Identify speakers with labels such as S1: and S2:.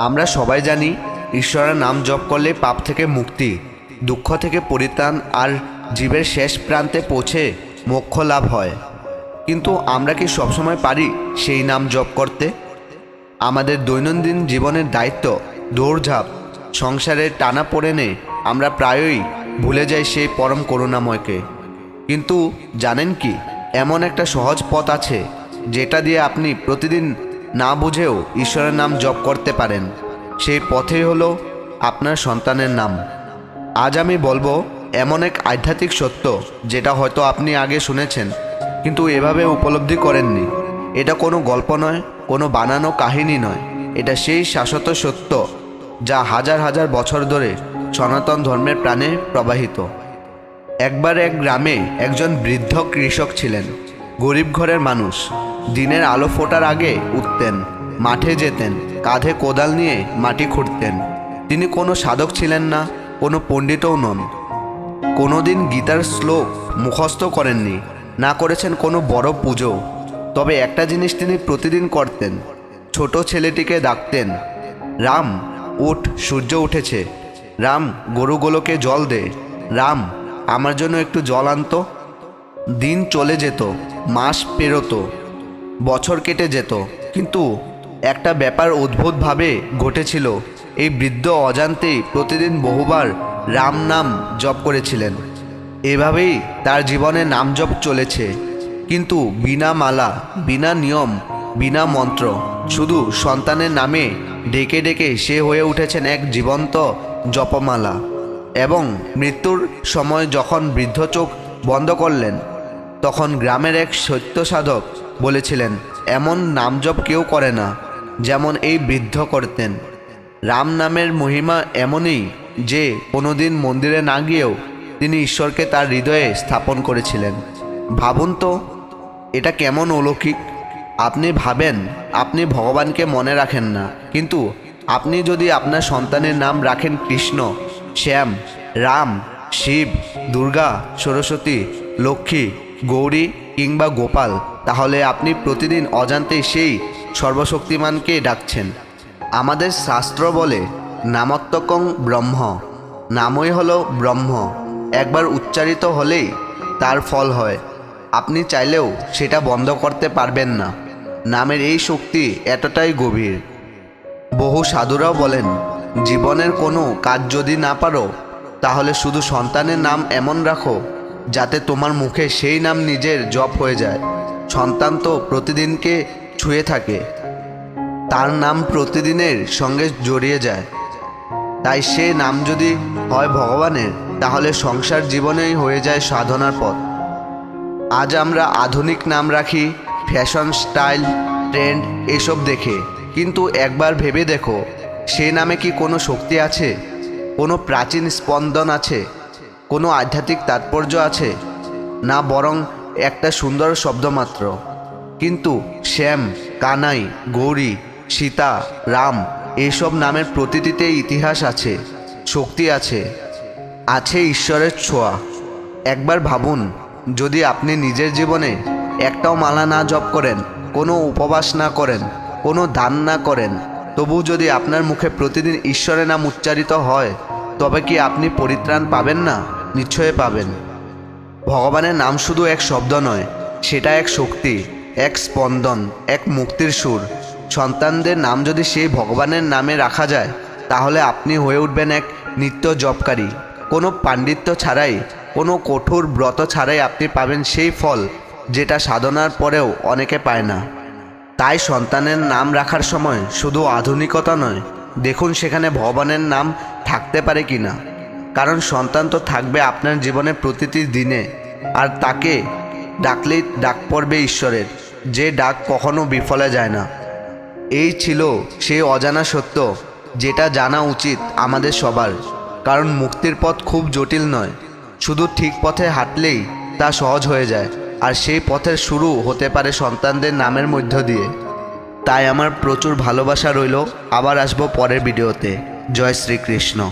S1: আমরা সবাই জানি ঈশ্বরের নাম জপ করলে পাপ থেকে মুক্তি, দুঃখ থেকে পরিত্রাণ আর জীবের শেষ প্রান্তে পৌঁছে মোক্ষ লাভ হয়। কিন্তু আমরা কি সবসময় পারি সেই নাম জপ করতে? আমাদের দৈনন্দিন জীবনের দায়িত্ব, দৌড়ঝাঁপ সংসারের টানা পড়েনে আমরা প্রায়ই ভুলে যাই সেই পরম করুণাময়কে। কিন্তু জানেন কি, এমন একটা সহজ পথ আছে যেটা দিয়ে আপনি প্রতিদিন না বুঝেও ঈশ্বরের নাম জপ করতে পারেন। সেই পথেই হলো আপনার সন্তানের নাম। আজ আমি বলব, এমন এক আধ্যাত্মিক সত্য যেটা হয়তো আপনি আগে শুনেছেন, কিন্তু এভাবে উপলব্ধি করেননি। এটা কোনো গল্প নয়, কোনো বানানো কাহিনী নয়। এটা সেই শাশ্বত সত্য যা হাজার হাজার বছর ধরে সনাতন ধর্মের প্রাণে প্রবাহিত। একবার এক গ্রামে একজন বৃদ্ধ কৃষক ছিলেন, গরিব ঘরের মানুষ। দিনের আলো ফোটার আগে উঠতেন, মাঠে যেতেন, কাঁধে কোদাল নিয়ে মাটি খুঁড়তেন। তিনি কোনো সাধক ছিলেন না, কোনো পণ্ডিতও নন। কোনোদিন গীতার শ্লোক মুখস্থ করেননি, না করেছেন কোনো বড় পুজো। তবে একটা জিনিস তিনি প্রতিদিন করতেন, ছোট ছেলেটিকে ডাকতেন, রাম, উঠ, সূর্য উঠেছে। রাম, গরুগুলোকে জল দে। রাম, আমার জন্য একটু জল আনতো। দিন চলে যেত, মাস পেরোতো। বছর কেটে যেত। কিন্তু একটা ব্যাপার অদ্ভুতভাবে ঘটেছিল। এই বৃদ্ধ অজান্তেই প্রতিদিন বহুবার রাম নাম জপ করেছিলেন। এভাবেই তার জীবনে নাম জপ চলেছে। কিন্তু বিনা মালা, বিনা নিয়ম, বিনা মন্ত্র, শুধু সন্তানের নামে ডেকে ডেকে সে হয়ে উঠেছেন এক জীবন্ত জপমালা। এবং মৃত্যুর সময় যখন বৃদ্ধ চোখ বন্ধ করলেন, তখন গ্রামের এক সত্য সাধক বলেছিলেন, এমন নামজপ কেউ করে না, যেমন এই বৃদ্ধ করতেন। রাম নামের মহিমা এমনই যে কোনোদিন মন্দিরে না গিয়েও তিনি ঈশ্বরকে তার হৃদয়ে স্থাপন করেছিলেন। ভাবুন তো, এটা কেমন অলৌকিক? আপনি ভাবেন, আপনি ভগবানকে মনে রাখেন না, কিন্তু আপনি যদি আপনার সন্তানের নাম রাখেন কৃষ্ণ, শ্যাম, রাম, শিব, দুর্গা, সরস্বতী, লক্ষ্মী, গৌরী কিংবা গোপাল, তাহলে আপনি প্রতিদিন অজান্তেই সেই সর্বশক্তিমানকে ডাকছেন। আমাদের শাস্ত্র বলে নামত্বকং ব্রহ্ম। নামই হলো ব্রহ্ম। একবার উচ্চারিত হলেই তার ফল হয়। আপনি চাইলেও সেটা বন্ধ করতে পারবেন না। নামের এই শক্তি এতটাই গভীর। বহু সাধুরাও বলেন, জীবনের কোনো কাজ যদি না পারো, তাহলে শুধু সন্তানের নাম এমন রাখো যাতে তোমার মুখে সেই নাম নিজের জপ হয়ে যায়। সন্তান তো প্রতিদিনকে ছুঁয়ে থাকে। তার নাম প্রতিদিনের সঙ্গে জড়িয়ে যায়। তাই সে নাম যদি হয় ভগবানের, তাহলে সংসার জীবনেই হয়ে যায় সাধনার পথ। আজ আমরা আধুনিক নাম রাখি, ফ্যাশন স্টাইল, ট্রেন্ড এসব দেখে। কিন্তু একবার ভেবে দেখো, সে নামে কি কোনো শক্তি আছে? কোনো প্রাচীন স্পন্দন আছে? কোনো আধ্যাত্মিক তাৎপর্য আছে? না বরং একটা সুন্দর শব্দ মাত্র। কিন্তু শ্যাম, কানাই, গৌরী, সীতা, রাম এইসব নামের প্রতিটিতে ইতিহাস আছে, শক্তি আছে আছে ঈশ্বরের ছোঁয়া। একবার ভাবুন, যদি আপনি নিজের জীবনে একটাও মালা না জপ করেন, কোনো উপবাস না করেন, কোনো দান না করেন, তবু যদি আপনার মুখে প্রতিদিন ঈশ্বরের নাম উচ্চারিত হয়, তবে কি আপনি পরিত্রাণ পাবেন না? নিশ্চয়ই পাবেন। ভগবানের নাম শুধু এক শব্দ নয়, সেটা এক শক্তি, এক স্পন্দন, এক মুক্তির সুর। সন্তানদের নাম যদি সেই ভগবানের নামে রাখা যায়, তাহলে আপনি হয়ে উঠবেন এক নিত্য জপকারী। কোনো পাণ্ডিত্য ছাড়াই, কোনো কঠোর ব্রত ছাড়াই আপনি পাবেন সেই ফল, যেটা সাধনার পরেও অনেকে পায় না। তাই সন্তানের নাম রাখার সময় শুধু আধুনিকতা নয়, দেখুন সেখানে ভগবানের নাম থাকতে পারে কি না কারণ সন্তান তো থাকবে আপনার জীবনে প্রতিটি দিনে। আর তাকে ডাকলেই ডাক পড়বে ঈশ্বরের, যে ডাক কখনো বিফলে যায় না। এই ছিল সেই অজানা সত্য, যেটা জানা উচিত আমাদের সবার। কারণ মুক্তির পথ খুব জটিল নয়, শুধু ঠিক পথে হাঁটলেই তা সহজ হয়ে যায়, আর সেই পথের শুরু হতে পারে সন্তানদের নামের মধ্য দিয়ে। তাই আমার প্রচুর ভালোবাসা রইল, আবার আসব পরের ভিডিওতে। জয় শ্রীকৃষ্ণ।